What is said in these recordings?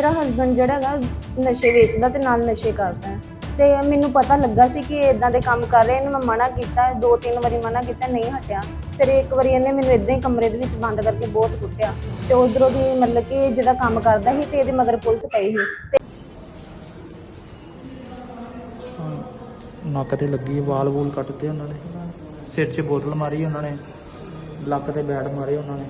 ਮੇਰਾ ਹਸਬੰਡ ਜਿਹੜਾ ਹੈਗਾ, ਨਸ਼ੇ ਵੇਚਦਾ ਤੇ ਨਾਲ ਨਸ਼ੇ ਕਰਦਾ। ਹੈ ਤੇ ਮੈਨੂੰ ਪਤਾ ਲੱਗਾ ਸੀ ਕਿ ਇਦਾਂ ਦੇ ਕੰਮ ਕਰ ਰਹੇ ਇਹਨੂੰ ਮੈਂ ਮਨਾ ਕੀਤਾ, ਦੋ ਤਿੰਨ ਵਾਰੀ ਮਨਾ ਕੀਤਾ, ਨਹੀਂ ਹਟਿਆ। ਫਿਰ ਇੱਕ ਵਾਰੀ ਇਹਨੇ ਮੈਨੂੰ ਇਦਾਂ ਹੀ ਕਮਰੇ ਦੇ ਵਿੱਚ ਬੰਦ ਕਰਕੇ ਬਹੁਤ ਕੁੱਟਿਆ। ਤੇ ਉਧਰੋਂ ਦੀ ਮਤਲਬ ਕਿ ਜਿਹੜਾ ਕੰਮ ਕਰਦਾ ਸੀ ਤੇ ਇਹਦੇ ਮਗਰ ਪੁਲਿਸ ਪਈ ਸੀ। ਤੇ ਨੱਕ ਤੇ ਲੱਗੀ ਵਾਲ ਵੂਲ ਕੱਟਤੇ ਉਹਨਾਂ ਨੇ। ਸਿਰ 'ਚ ਬੋਤਲ ਮਾਰੀ ਉਹਨਾਂ ਨੇ, ਲੱਕ ਤੇ ਬੈਟ ਮਾਰੇ ਉਹਨਾਂ ਨੇ।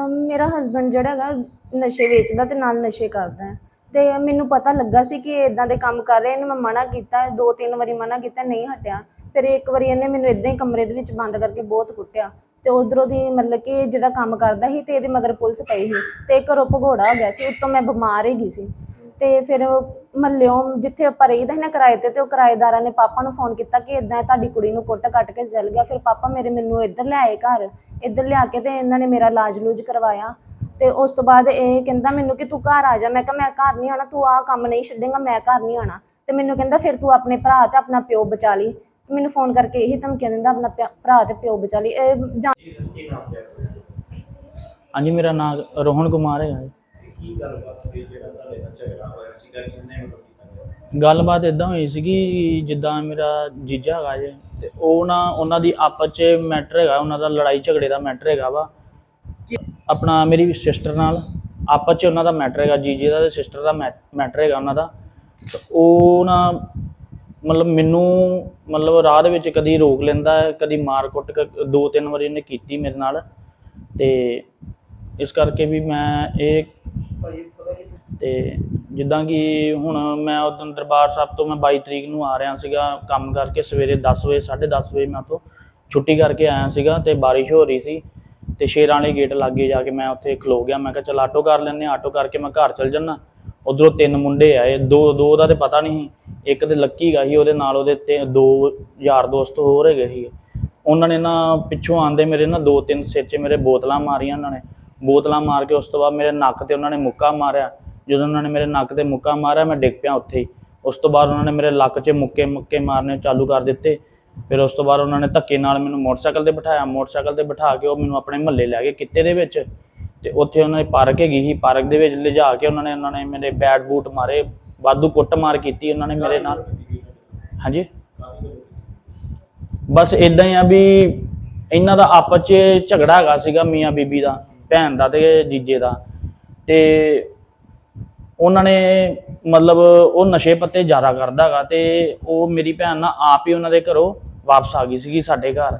ਮੇਰਾ ਹਸਬੰਡ ਜਿਹੜਾ ਹੈਗਾ, ਨਸ਼ੇ ਵੇਚਦਾ ਤੇ ਨਾਲ ਨਸ਼ੇ ਕਰਦਾ ਹੈ। ਤੇ ਮੈਨੂੰ ਪਤਾ ਲੱਗਾ ਸੀ ਕਿ ਇਦਾਂ ਦੇ ਕੰਮ ਕਰ ਰਹੇ, ਇਹਨੂੰ ਮੈਂ ਮਨਾ ਕੀਤਾ, ਦੋ ਤਿੰਨ ਵਾਰੀ ਮਨਾ ਕੀਤਾ, ਨਹੀਂ ਹਟਿਆ। ਫਿਰ ਇੱਕ ਵਾਰੀ ਇਹਨੇ ਮੈਨੂੰ ਇਦਾਂ ਹੀ ਕਮਰੇ ਦੇ ਵਿੱਚ ਬੰਦ ਕਰਕੇ ਬਹੁਤ ਕੁੱਟਿਆ। ਤੇ ਉਧਰੋਂ ਦੀ ਮਤਲਬ ਕਿ ਜਿਹੜਾ ਕੰਮ ਕਰਦਾ ਸੀ ਤੇ ਇਹਦੇ ਮਗਰ ਪੁਲਿਸ ਪਈ ਸੀ ਤੇ ਘਰੋਂ ਭਗੌੜਾ ਹੋ ਗਿਆ ਸੀ, ਉਤੋਂ ਮੈਂ ਬਿਮਾਰ ਹੀ ਗਈ ਸੀ। ਤੇ ਫਿਰ ਮਹੱਲਿਓਂ ਜਿੱਥੇ ਆਪਾਂ ਰਹੀਦਾ ਸੀ ਨਾ ਕਿਰਾਏ ਤੇ ਤੇ ਉਹ ਕਿਰਾਏਦਾਰਾਂ ਨੇ ਪਾਪਾ ਨੂੰ ਫੋਨ ਕੀਤਾ ਕਿ ਇਦਾਂ ਤੁਹਾਡੀ ਕੁੜੀ ਨੂੰ ਕੁੱਟ ਕੱਟ ਕੇ ਚਲ ਗਿਆ। ਫਿਰ ਪਾਪਾ ਮੇਰੇ ਮੈਨੂੰ ਇੱਧਰ ਲਿਆਏ ਘਰ ਇੱਧਰ ਲਿਆ ਕੇ ਤੇ ਇਹਨਾਂ ਨੇ ਮੇਰਾ ਇਲਾਜ ਲੂਜ ਕਰਵਾਇਆ। ਤੇ ਉਸ ਤੋਂ ਬਾਅਦ ਇਹ ਕਹਿੰਦਾ ਮੈਨੂੰ ਕਿ ਤੂੰ ਘਰ ਆ ਜਾ। ਮੈਂ ਕਿਹਾ ਮੈਂ ਘਰ ਨਹੀਂ ਆਣਾ ਤੂੰ ਆਹ ਕੰਮ ਨਹੀਂ ਛੱਡੇਗਾ ਮੈਂ ਘਰ ਨਹੀਂ ਆਣਾ ਤੇ ਮੈਨੂੰ ਕਹਿੰਦਾ ਫਿਰ ਤੂੰ ਆਪਣੇ ਭਰਾ ਤੇ ਆਪਣਾ ਪਿਓ ਬਚਾ ਲਈ। ਤੇ ਮੈਨੂੰ ਫੋਨ ਕਰਕੇ ਇਹੀ ਧਮਕੀਆਂ ਦਿੰਦਾ ਆਪਣਾ ਪਿਆ- ਭਰਾ ਤੇ ਪਿਓ ਬਚਾ ਲਈ। ਇਹ ਜਾਂ ਹਾਂਜੀ ਮੇਰਾ ਨਾਮ ਰੋਹਨ ਕੁਮਾਰ ਹੈਗਾ ਜੀ। ਕੀ ਗੱਲਬਾਤ ਹੋਈ ਜਿਹੜਾ ਤੁਹਾਡੇ ਨਾਲ ਝਗੜਾ ਹੋਇਆ ਸੀਗਾ? ਕਿੰਨੇ ਵੱਲੋਂ ਕੀਤਾ ਗਿਆ? ਗੱਲਬਾਤ ਇਦਾਂ ਹੋਈ ਸੀਗੀ, ਜਿੱਦਾਂ ਮੇਰਾ ਜੀਜਾ ਹੈਗਾ ਜੇ, ਤੇ ਉਹ ਨਾ ਉਹਨਾਂ ਦੀ ਆਪਸ 'ਚ ਮੈਟਰ ਹੈਗਾ, ਉਹਨਾਂ ਦਾ ਲੜਾਈ ਝਗੜੇ ਦਾ ਮੈਟਰ ਹੈਗਾ ਵਾ। ਆਪਣਾ ਮੇਰੀ ਸਿਸਟਰ ਨਾਲ ਆਪਸ 'ਚ ਉਹਨਾਂ ਦਾ ਮੈਟਰ ਹੈਗਾ, ਜੀਜੇ ਦਾ ਤੇ ਸਿਸਟਰ ਦਾ ਮੈਟਰ ਹੈਗਾ ਉਹਨਾਂ ਦਾ। ਤੇ ਉਹ ਨਾ ਮਤਲਬ ਮੈਨੂੰ ਮਤਲਬ ਰਾਹ ਦੇ ਵਿੱਚ ਕਦੀ ਰੋਕ ਲੈਂਦਾ ਹੈ ਕਦੀ ਮਾਰ ਕੁੱਟ ਕ- ਦੋ ਤਿੰਨ ਵਾਰੀ ਉਹਨੇ ਕੀਤੀ ਮੇਰੇ ਨਾਲ। ਤੇ ਇਸ ਕਰਕੇ ਵੀ ਮੈਂ ਇਹ ਤੇ ਜਿੱਦਾਂ ਕਿ ਹੁਣ ਮੈਂ ਉਦੋਂ ਦਰਬਾਰ ਸਾਹਿਬ ਤੋਂ ਮੈਂ 22 ਤਰੀਕ ਨੂੰ ਆ ਰਿਹਾ ਸੀਗਾ, ਕੰਮ ਕਰਕੇ ਸਵੇਰੇ 10 ਵਜੇ 10:30 ਵਜੇ ਮੈਂ ਉੱਥੋਂ ਛੁੱਟੀ ਕਰਕੇ ਆਇਆ ਸੀਗਾ ਤੇ ਬਾਰਿਸ਼ ਹੋ ਰਹੀ ਸੀ ਤੇ ਸ਼ੇਰਾਂ ਵਾਲੇ ਗੇਟ ਲਾਗੇ ਜਾ ਕੇ ਮੈਂ ਉੱਥੇ ਖਲੋ ਗਿਆ। ਮੈਂ ਕਿਹਾ, ਚਲ ਆਟੋ ਕਰ ਲੈਂਦੇ ਹਾਂ। ਆਟੋ ਕਰਕੇ ਮੈਂ ਘਰ ਚਲ ਜੰਨਾ ਉਧਰੋਂ ਤਿੰਨ ਮੁੰਡੇ ਆਏ। ਦੋ ਦੋ ਦਾ ਤੇ ਪਤਾ ਨਹੀਂ ਸੀ। ਇੱਕ ਤੇ ਲੱਕੀ ਗਾ ਸੀ, ਉਹਦੇ ਨਾਲ ਉਹਦੇ ਤੇ ਦੋ ਯਾਰ ਦੋਸਤ ਹੋਰ ਹੈਗੇ ਸੀ ਉਹਨਾਂ ਨੇ ਨਾ ਪਿੱਛੋਂ ਆਂਦੇ ਮੇਰੇ ਨਾ ਦੋ ਤਿੰਨ ਸਿਰ 'ਚ ਮੇਰੇ ਬੋਤਲਾਂ ਮਾਰੀਆਂ ਉਹਨਾਂ ਨੇ। ਬੋਤਲਾਂ ਮਾਰ ਕੇ ਉਸ ਤੋਂ ਬਾਅਦ ਮੇਰੇ ਨੱਕ ਤੇ ਉਹਨਾਂ ਨੇ ਮੁੱਕਾ ਮਾਰਿਆ। ਜਦੋਂ ਉਹਨਾਂ ਨੇ ਮੇਰੇ ਨੱਕ ਤੇ ਮੁੱਕਾ ਮਾਰਿਆ, ਮੈਂ ਡਿੱਗ ਪਿਆ ਉੱਥੇ ਹੀ। ਉਸ ਤੋਂ ਬਾਅਦ ਉਹਨਾਂ ਨੇ ਮੇਰੇ ਲੱਕ 'ਚ ਮੁੱਕੇ ਮੁੱਕੇ ਮਾਰਨੇ ਚਾਲੂ ਕਰ ਦਿੱਤੇ। ਫਿਰ ਉਸ ਤੋਂ ਬਾਅਦ ਉਹਨਾਂ ਨੇ ਧੱਕੇ ਨਾਲ ਮੈਨੂੰ ਮੋਟਰਸਾਈਕਲ ਤੇ ਬਿਠਾਇਆ। ਮੋਟਰਸਾਈਕਲ ਤੇ ਬਿਠਾ ਕੇ ਉਹ ਮੈਨੂੰ ਆਪਣੇ ਮਹੱਲੇ ਲੈ ਗਏ ਕਿੱਤੇ ਦੇ ਵਿੱਚ। ਤੇ ਉੱਥੇ ਉਹਨਾਂ ਨੇ ਪਾਰਕ ਹੈਗੀ ਸੀ। ਪਾਰਕ ਦੇ ਵਿੱਚ ਲਿਜਾ ਕੇ ਉਹਨਾਂ ਨੇ ਉਹਨਾਂ ਨੇ ਮੇਰੇ ਬੈਟ ਬੂਟ ਮਾਰੇ। ਵਾਧੂ ਕੁੱਟ ਮਾਰ ਕੀਤੀ ਉਹਨਾਂ ਨੇ ਮੇਰੇ ਨਾਲ। ਹਾਂਜੀ? ਬਸ ਇਦਾਂ ਹੀ ਆ ਵੀ ਇਹਨਾਂ ਦਾ ਆਪਸ 'ਚ ਝਗੜਾ ਹੈਗਾ ਸੀਗਾ ਮੀਆਂ ਬੀਬੀ ਦਾ। ਭੈਣ ਦਾ ਤੇ ਜੀਜੇ ਦਾ ਤੇ ਉਹਨਾਂ ਨੇ ਮਤਲਬ ਉਹ ਨਸ਼ੇ ਪੱਤੇ ਜ਼ਿਆਦਾ ਕਰਦਾ ਹੈਗਾ ਤੇ ਉਹ ਮੇਰੀ ਭੈਣ ਨਾ ਆਪ ਹੀ ਉਹਨਾਂ ਦੇ ਘਰੋਂ ਵਾਪਸ ਆ ਗਈ ਸੀਗੀ ਸਾਡੇ ਘਰ।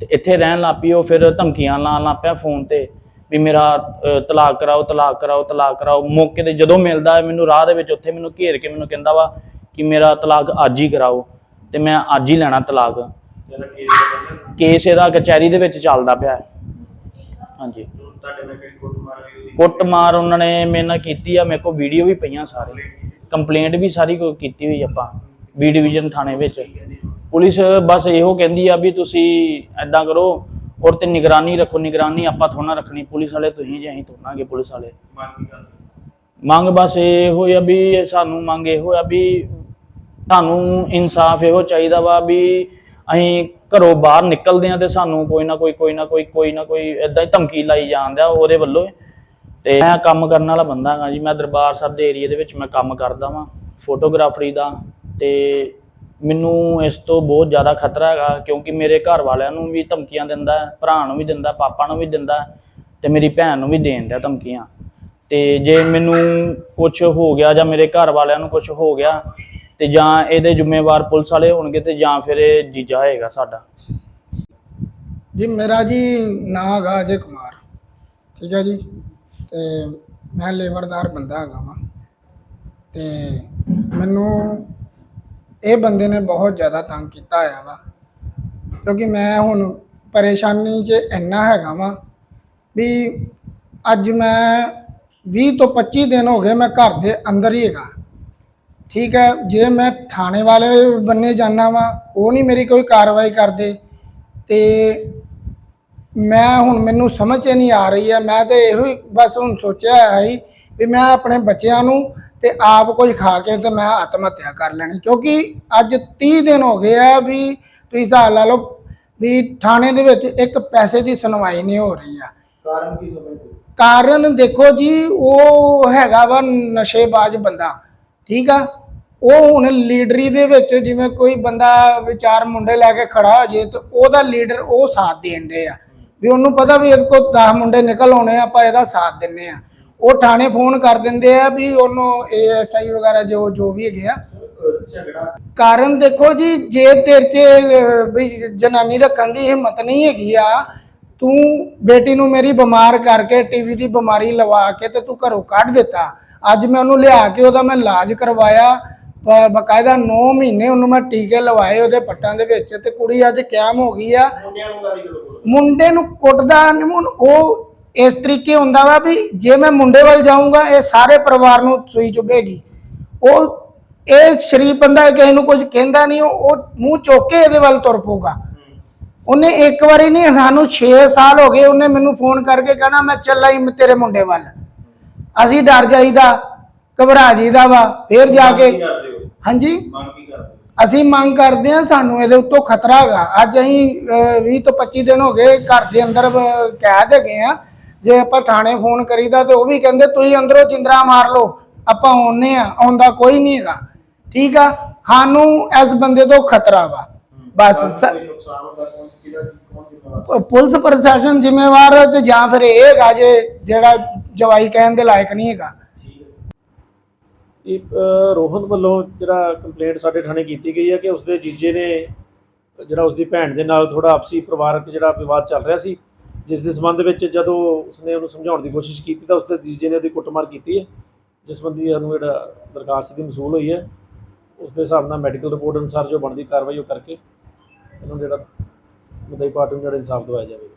ਤੇ ਇੱਥੇ ਰਹਿਣ ਲੱਗ ਪਈ ਉਹ ਫਿਰ ਧਮਕੀਆਂ ਲਾਉਣ ਲੱਗ ਪਿਆ ਫੋਨ ਤੇ ਵੀ ਮੇਰਾ ਤਲਾਕ ਕਰਾਓ ਤਲਾਕ ਕਰਾਓ ਤਲਾਕ ਕਰਾਓ। ਮੌਕੇ ਤੇ ਜਦੋਂ ਮਿਲਦਾ ਮੈਨੂੰ ਰਾਹ ਦੇ ਵਿੱਚ ਉੱਥੇ ਮੈਨੂੰ ਘੇਰ ਕੇ ਮੈਨੂੰ ਕਹਿੰਦਾ ਵਾ ਕਿ ਮੇਰਾ ਤਲਾਕ ਅੱਜ ਹੀ ਕਰਾਓ ਤੇ ਮੈਂ ਅੱਜ ਹੀ ਲੈਣਾ ਤਲਾਕ। ਕੇਸ ਇਹਦਾ ਕਚਹਿਰੀ ਦੇ ਵਿੱਚ ਚੱਲਦਾ ਪਿਆ ਹਾਂਜੀ। ਤੁਹਾਡੇ ਨਾਲ ਕਿਹੜੀ ਕੁੱਟ ਮਾਰ ਹੋਈ ਉਹਦੀ? ਕੁੱਟਮਾਰ ਉਹਨਾਂ ਨੇ ਮੇਰੇ ਨਾਲ ਕੀਤੀ ਆ ਮੇਰੇ ਕੋਲ ਵੀਡੀਓ ਵੀ ਪਈਆਂ ਸਾਰੇ ਕੰਪਲੇਂਟ ਵੀ ਸਾਰੀ ਕੋਈ ਕੀਤੀ ਹੋਈ ਆਪਾਂ ਬੀ ਡਿਵੀਜ਼ਨ ਥਾਣੇ ਵਿੱਚ। ਪੁਲਿਸ ਬਸ ਇਹੋ ਕਹਿੰਦੀ ਆ ਵੀ ਤੁਸੀਂ ਐਦਾਂ ਕਰੋ ਔਰ ਤੇ ਨਿਗਰਾਨੀ ਰੱਖੋ ਨਿਗਰਾਨੀ ਆਪਾਂ ਥੋੜਾ ਰੱਖਣੀ ਪੁਲਿਸ ਵਾਲੇ ਤੁਸੀਂ ਜੇ ਅਸੀਂ ਥੋੜਾਂਗੇ ਪੁਲਿਸ ਵਾਲੇ। ਮੰਗ ਕੀ ਬਸ ਇਹ ਹੋਇਆ ਵੀ ਸਾਨੂੰ ਮੰਗ ਇਹ ਹੋਇਆ ਵੀ ਸਾਨੂੰ ਇਨਸਾਫ ਇਹੋ ਚਾਹੀਦਾ ਵਾ ਵੀ ਅਸੀਂ ਘਰੋਂ ਬਾਹਰ ਨਿਕਲਦੇ ਆ ਤੇ ਸਾਨੂੰ ਕੋਈ ਨਾ ਕੋਈ ਕੋਈ ਨਾ ਕੋਈ ਕੋਈ ਨਾ ਕੋਈ ਇਦਾਂ ਹੀ ਧਮਕੀ ਲਾਈ ਜਾਂਦਿਆ ਉਹਦੇ ਵੱਲੋਂ। ਤੇ ਮੈਂ ਕੰਮ ਕਰਨ ਵਾਲਾ ਬੰਦਾ ਹਾਂ ਜੀ ਮੈਂ ਦਰਬਾਰ ਸਾਹਿਬ ਦੇ ਏਰੀਆ ਦੇ ਵਿੱਚ ਮੈਂ ਕੰਮ ਕਰਦਾ ਵਾਂ ਫੋਟੋਗ੍ਰਾਫਰੀ ਦਾ। ਤੇ ਮੈਨੂੰ ਇਸ ਤੋਂ ਬਹੁਤ ਜ਼ਿਆਦਾ ਖਤਰਾ ਹੈਗਾ ਕਿਉਂਕਿ ਮੇਰੇ ਘਰ ਵਾਲਿਆਂ ਨੂੰ ਵੀ ਧਮਕੀਆਂ ਦਿੰਦਾ ਭਰਾ ਨੂੰ ਵੀ ਦਿੰਦਾ ਪਾਪਾ ਨੂੰ ਵੀ ਦਿੰਦਾ ਹੈ, ਤੇ ਮੇਰੀ ਭੈਣ ਨੂੰ ਵੀ ਦੇਣ ਦਿਆ ਧਮਕੀਆਂ। ਤੇ ਜੇ ਮੈਨੂੰ ਕੁਝ ਹੋ ਗਿਆ ਜਾਂ ਮੇਰੇ ਘਰ ਵਾਲਿਆਂ ਨੂੰ ਕੁਝ ਹੋ ਗਿਆ ਤੇ ਜਾਂ ਇਹਦੇ ਜ਼ਿੰਮੇਵਾਰ ਪੁਲਿਸ ਵਾਲੇ ਹੋਣਗੇ ਤੇ ਜਾਂ ਫਿਰ ਇਹ ਜੀਜਾ ਹੋਏਗਾ ਸਾਡਾ। ਜੀ, ਮੇਰਾ ਜੀ ਨਾਂ ਹੈਗਾ ਅਜੇ ਕੁਮਾਰ। ਠੀਕ ਹੈ ਜੀ? ਤੇ ਮੈਂ ਲੇਬਰਦਾਰ ਬੰਦਾ ਹੈਗਾ ਵਾਂ। ਤੇ ਮੈਨੂੰ ਇਹ ਬੰਦੇ ਨੇ ਬਹੁਤ ਜ਼ਿਆਦਾ ਤੰਗ ਕੀਤਾ ਹੋਇਆ ਵਾ। ਕਿਉਂਕਿ ਮੈਂ ਹੁਣ ਪਰੇਸ਼ਾਨੀ 'ਚ ਇੰਨਾ ਹੈਗਾ ਵਾਂ ਵੀ ਅੱਜ ਮੈਂ 20 ਤੋਂ 25 ਦਿਨ ਹੋ ਗਏ ਮੈਂ ਘਰ ਦੇ ਅੰਦਰ ਹੀ ਹੈਗਾ। ਠੀਕ ਹੈ ਜੇ ਮੈਂ ਥਾਣੇ ਵਾਲੇ ਬੰਨੇ ਜਾਣਾ ਵਾਂ ਉਹ ਨਹੀਂ ਮੇਰੀ ਕੋਈ ਕਾਰਵਾਈ ਕਰਦੇ। ਤੇ ਮੈਂ ਹੁਣ ਮੈਨੂੰ ਸਮਝ 'ਚ ਨਹੀਂ ਆ ਰਹੀ ਹੈ ਮੈਂ ਤੇ ਇਹੋ ਹੀ ਬਸ ਹੁਣ ਸੋਚਿਆ ਹੈ ਹੀ ਵੀ ਮੈਂ ਆਪਣੇ ਬੱਚਿਆਂ ਨੂੰ ਤੇ ਆਪ ਕੁਝ ਖਾ ਕੇ ਤੇ ਮੈਂ ਆਤਮ ਹੱਤਿਆ ਕਰ ਲੈਣੀ। ਕਿਉਂਕਿ ਅੱਜ 30 ਦਿਨ ਹੋ ਗਏ ਆ ਵੀ ਤੁਸੀਂ ਹਿਸਾਬ ਲਾ ਲਓ ਵੀ ਥਾਣੇ ਦੇ ਵਿੱਚ ਇੱਕ ਪੈਸੇ ਦੀ ਸੁਣਵਾਈ ਨਹੀਂ ਹੋ ਰਹੀ ਆ। ਕਾਰਨ ਕੀ ਸਮਝਦੇ? ਕਾਰਨ ਦੇਖੋ ਜੀ ਉਹ ਹੈਗਾ ਵਾ ਨਸ਼ੇਬਾਜ਼ ਬੰਦਾ ਠੀਕ ਆ? ਉਹ ਹੁਣ ਲੀਡਰੀ ਦੇ ਵਿੱਚ ਜਿਵੇਂ ਕੋਈ ਬੰਦਾ ਵਿਚਾਰ ਮੁੰਡੇ ਲੈ ਕੇ ਖੜਾ ਹੋ ਜੇ ਤੇ ਉਹਦਾ ਲੀਡਰ ਉਹ ਸਾਥ ਦੇਣ ਦੇ ਆ। ਵੀ ਉਹਨੂੰ ਪਤਾ ਵੀ ਇਹਦੇ ਕੋਲ 10 ਮੁੰਡੇ ਨਿਕਲ ਆਉਣੇ ਆ, ਆਪਾਂ ਇਹਦਾ ਸਾਥ ਦਿੰਨੇ ਆ। ਉਹ ਥਾਣੇ ਫੋਨ ਕਰ ਦਿੰਦੇ ਆ ਵੀ ਉਹਨੂੰ ਏਐਸਆਈ ਵਗੈਰਾ ਜੋ ਜੋ ਵੀ ਹੈਗੇ ਆ। ਕਾਰਨ ਦੇਖੋ ਜੀ, ਜੇ ਤੇਰੇ 'ਚ, ਵੀ ਜਨਾਨੀ ਰੱਖਣ ਦੀ ਹਿੰਮਤ ਨਹੀਂ ਹੈਗੀ ਆ, ਤੂੰ ਬੇਟੀ ਨੂੰ ਮੇਰੀ ਬਿਮਾਰ ਕਰਕੇ ਟੀਵੀ ਦੀ ਬਿਮਾਰੀ ਲਵਾ ਕੇ ਤੇ ਤੂੰ ਘਰੋਂ ਕੱਢ ਦਿੱਤਾ। ਅੱਜ ਮੈਂ ਉਹਨੂੰ ਲਿਆ ਕੇ ਉਹਦਾ ਮੈਂ ਇਲਾਜ ਕਰਵਾਇਆ। ਬ- ਬਕਾਇਦਾ 9 ਮਹੀਨੇ ਉਹਨੂੰ ਮੈਂ ਟੀਕੇ ਲਵਾਏ ਉਹਦੇ ਪੱਟਾਂ ਦੇ ਵਿੱਚ ਤੇ ਕੁੜੀ ਅੱਜ ਕਾਇਮ ਹੋ ਗਈ ਆ। ਮੁੰਡਿਆਂ ਨੂੰ ਗਾਲੀ ਗਲੋਚ ਮੁੰਡੇ ਨੂੰ ਕੁੱਟਦਾ ਨੀ, ਹੁਣ ਉਹ ਇਸ ਤਰੀਕੇ ਹੁੰਦਾ ਵਾ ਵੀ ਜੇ ਮੈਂ ਮੁੰਡੇ ਵੱਲ ਜਾਊਂਗਾ ਇਹ ਸਾਰੇ ਪਰਿਵਾਰ ਨੂੰ ਸੂਈ ਚੁੱਭੇਗੀ। ਉਹ ਇਹ ਸ਼ਰੀਫ ਬੰਦਾ ਕਿਸੇ ਨੂੰ ਕੁਝ ਕਹਿੰਦਾ ਨਹੀਂ ਉਹ ਉਹ ਮੂੰਹ ਚੁੱਕ ਕੇ ਇਹਦੇ ਵੱਲ ਤੁਰ ਪਊਗਾ। ਉਹਨੇ ਇੱਕ ਵਾਰੀ ਨਹੀਂ ਸਾਨੂੰ 6 ਸਾਲ ਹੋ ਗਏ ਉਹਨੇ ਮੈਨੂੰ ਫੋਨ ਕਰਕੇ ਕਹਿਣਾ ਮੈਂ ਚੱਲਾ ਹੀ ਤੇਰੇ ਮੁੰਡੇ ਵੱਲ। ਅਸੀਂ ਡਰ ਜਾਈਦਾ ਘਬਰਾ ਜਾਈਦਾ ਵਾ ਫੇਰ ਜਾ ਕੇ ਹਾਂਜੀ? ਮੰਗ ਕੀ ਕਰਦੇ? ਹੋ? ਅਸੀਂ ਮੰਗ ਕਰਦੇ ਹਾਂ ਸਾਨੂੰ ਇਹਦੇ ਉੱਤੋਂ ਖਤਰਾ ਹੈਗਾ। ਅੱਜ ਅਸੀਂ ਅਹ, 20 ਤੋਂ 25 ਦਿਨ ਹੋ ਗਏ ਘਰ ਦੇ ਅੰਦਰ ਕੈਦ ਹੈਗੇ ਆ ਜੇ ਆਪਾਂ ਥਾਣੇ ਫੋਨ ਕਰੀਦਾ ਤੇ ਉਹ ਵੀ ਕਹਿੰਦੇ ਤੁਸੀਂ ਅੰਦਰੋਂ ਜਿੰਦਰਾ ਮਾਰ ਲਓ। ਆਪਾਂ ਆਉਨੇ ਆ ਆਉਂਦਾ ਕੋਈ ਨਹੀਂ ਹੈਗਾ। ਠੀਕ ਆ? ਸਾਨੂੰ ਇਸ ਬੰਦੇ ਤੋਂ ਖਤਰਾ ਵਾ। ਬਸ ਪੁਲਿਸ ਪ੍ਰਸ਼ਾਸਨ ਜ਼ਿੰਮੇਵਾਰ ਤੇ ਜਾਂ ਫਿਰ ਇਹ ਹੈਗਾ ਜੇ ਜਿਹੜਾ ਜਵਾਈ ਕਹਿਣ ਦੇ ਲਾਇਕ ਨਹੀਂ ਹੈਗਾ। ਇਹ ਰੋਹਨ ਵੱਲੋਂ ਜਿਹੜਾ ਕੰਪਲੇਂਟ ਸਾਡੇ ਥਾਣੇ ਕੀਤੀ ਗਈ ਹੈ ਕਿ ਉਸਦੇ ਜੀਜੇ ਨੇ, ਜਿਹੜਾ ਉਸਦੀ ਭੈਣ ਦੇ ਨਾਲ ਥੋੜਾ ਆਪਸੀ ਪਰਿਵਾਰਕ ਜਿਹੜਾ ਵਿਵਾਦ ਚੱਲ ਰਿਹਾ ਸੀ, ਜਿਸ ਦੇ ਸੰਬੰਧ ਵਿੱਚ ਜਦੋਂ ਉਸਨੇ ਉਹਨੂੰ ਸਮਝਾਉਣ ਦੀ ਕੋਸ਼ਿਸ਼ ਕੀਤੀ ਤਾਂ ਉਸਦੇ ਜੀਜੇ ਨੇ ਉਹਦੀ ਕੁੱਟਮਾਰ ਕੀਤੀ ਹੈ, ਜਿਸ ਸੰਬੰਧੀ ਸਾਨੂੰ ਜਿਹੜਾ ਦਰਖਾਸਤ ਦੀ ਮਸੂਲ ਹੋਈ ਹੈ ਉਸ ਦੇ ਹਿਸਾਬ ਨਾਲ ਮੈਡੀਕਲ ਰਿਪੋਰਟ ਅਨੁਸਾਰ ਜੋ ਬਣਦੀ ਕਾਰਵਾਈ ਉਹ ਕਰਕੇ, ਇਹਨੂੰ ਜਿਹੜਾ ਮੁਦਈ ਪਾਰਟੀ ਨੂੰ ਜਿਹੜਾ ਇਨਸਾਫ ਦਿਵਾਇਆ ਜਾਵੇਗਾ।